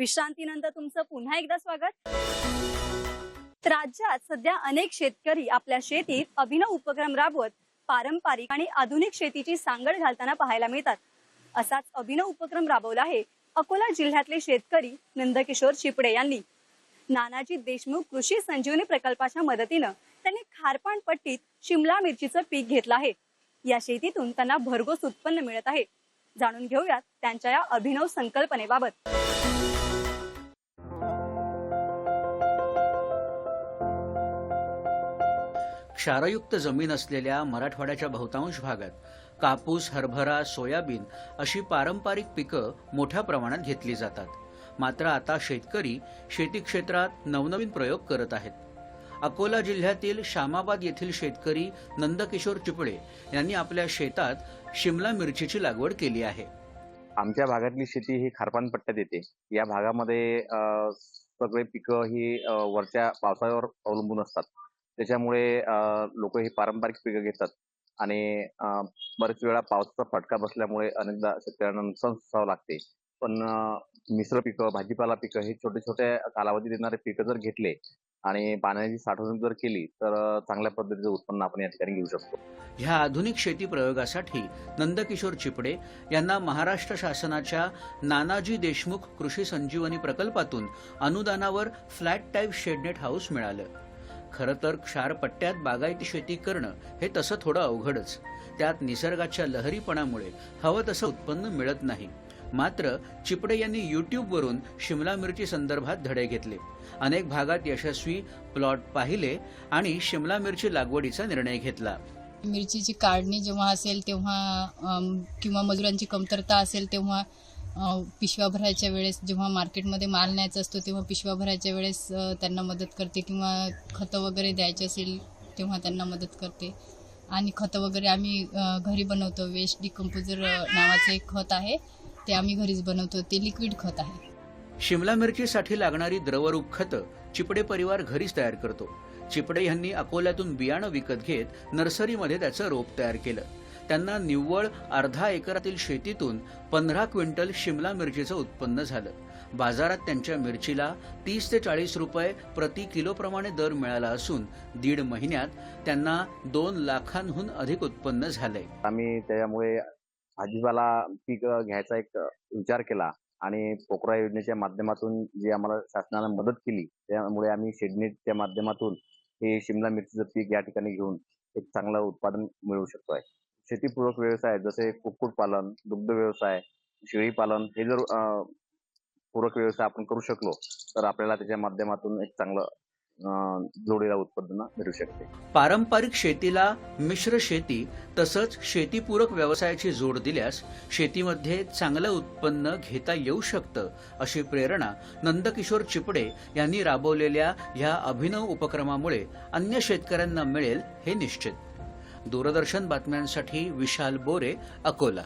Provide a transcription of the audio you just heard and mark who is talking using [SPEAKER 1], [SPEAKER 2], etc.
[SPEAKER 1] विश्रांतीनंतर तुमचं पुन्हा एकदा स्वागत. राज्यात सध्या अनेक शेतकरी आपल्या शेतीत अभिनव उपक्रम राबवत पारंपरिक आणि आधुनिक शेतीची सांगड घालताना पाहायला मिळतात. असाच अभिनव उपक्रम राबवला आहे अकोला जिल्ह्यातले शेतकरी नंदकिशोर चिपडे यांनी. नानाजी देशमुख कृषी संजीवनी प्रकल्पाच्या मदतीनं त्यांनी खारपाण पट्टीत शिमला मिरचीचं पीक घेतलं आहे. या शेतीतून त्यांना भरघोस उत्पन्न मिळत आहे. जाणून घेऊयात त्यांच्या या अभिनव संकल्पनेबाबत.
[SPEAKER 2] क्षारयुक्त जमीन असलेल्या मराठवाड्याच्या बहुतांश भागात कापूस हरभरा सोयाबीन अशी पारंपरिक पिकं मोठ्या प्रमाणात घेतली जातात. मात्र आता शेतकरी शेती क्षेत्रात नवनवीन प्रयोग करत आहेत. अकोला जिल्ह्यातील शामाबाद येथील शेतकरी नंदकिशोर चिपळे यांनी आपल्या शेतात शिमला मिरचीची लागवड केली आहे.
[SPEAKER 3] आमच्या भागातली शेती ही खारपान पट्ट्यात येते. या भागामध्ये सगळे पिकं ही वरच्या पावसावर अवलंबून असतात. त्याच्यामुळे लोक ही पारंपरिक पिकं घेतात. आणि बरेच वेळा पावसाचा फटका बसल्यामुळे अनेकदा शेतकऱ्यांना नुकसान सोसावं लागते. पण मिश्र पिकं भाजीपाला पिकं हे छोटे छोटे कालावधीत येणारे पिकं जर घेतले आणि पाण्याची साठवणूक जर केली तर चांगल्या पद्धतीचं उत्पन्न आपण या ठिकाणी घेऊ शकतो.
[SPEAKER 2] ह्या आधुनिक शेती प्रयोगासाठी नंदकिशोर चिपडे यांना महाराष्ट्र शासनाच्या नानाजी देशमुख कृषी संजीवनी प्रकल्पातून अनुदानावर flat type shade net house मिळालं. खरं तर क्षारपट्ट्यात बागायती शेती करणं हे तसं थोडं अवघडच. त्यात निसर्गाच्या लहरीपणामुळे हवं तसं उत्पन्न मिळत नाही. मात्र चिपडे यांनी युट्यूबवरून शिमला मिरची संदर्भात धडे घेतले. अनेक भागात यशस्वी प्लॉट पाहिले आणि शिमला मिरची लागवडीचा निर्णय घेतला.
[SPEAKER 4] मिरचीची काढणी जेव्हा असेल तेव्हा किंवा मजुरांची कमतरता असेल तेव्हा पिशव्या भरायच्या वेळेस जेव्हा मार्केटमध्ये माल न्यायचा असतो तेव्हा पिशव्या भरायच्या वेळेस त्यांना मदत करते किंवा खतं वगैरे द्यायचे असेल तेव्हा त्यांना मदत करते. आणि खतं वगैरे आम्ही घरी बनवतो. वेस्ट डिकम्पोजर नावाचं एक खत आहे. ते आम्ही घरीच बनवतो. ते लिक्विड खत आहे.
[SPEAKER 2] शिमला मिरचीसाठी लागणारी द्रवरूप खतं चिपडे परिवार घरीच तयार करतो. चिपडे यांनी अकोल्यातून बियाणं विकत घेत नर्सरीमध्ये त्याचं रोप तयार केलं. त्यांना निव्वळ अर्धा एकरातील शेतीतून पंधरा क्विंटल शिमला मिरचीचं उत्पन्न झालं. बाजारात त्यांच्या मिरचीला तीस ते चाळीस रुपये प्रति किलोप्रमाणे दर मिळाला असून दीड महिन्यात त्यांना दोन लाखांहून अधिक उत्पन्न झालंय.
[SPEAKER 3] आम्ही त्याच्यामुळे भाजीपाला पीक घ्यायचा एक विचार केला आणि पोकरा योजनेच्या माध्यमातून जी आम्हाला शासनानं मदत केली त्यामुळे आम्ही शेडनेटच्या माध्यमातून हे शिमला मिरचीचं पीक या ठिकाणी घेऊन एक चांगलं उत्पादन मिळवू शकतो आहे शेतीपूरक व्यवसाय जसे कुक्कुटपालन दुग्ध व्यवसाय शेळीपालन हे जर पूरक व्यवसाय आपण करू शकलो तर आपल्याला त्याच्या माध्यमातून एक चांगलं जोडीला उत्पन्न मिळू शकते.
[SPEAKER 2] पारंपरिक शेतीला मिश्र शेती तसंच शेतीपूरक व्यवसायाची जोड दिल्यास शेतीमध्ये चांगलं उत्पन्न घेता येऊ शकतं अशी प्रेरणा नंदकिशोर चिपडे यांनी राबवलेल्या ह्या अभिनव उपक्रमामुळे अन्य शेतकऱ्यांना मिळेल हे निश्चित. दूरदर्शन बातम्यांसाठी विशाल बोरे अकोला.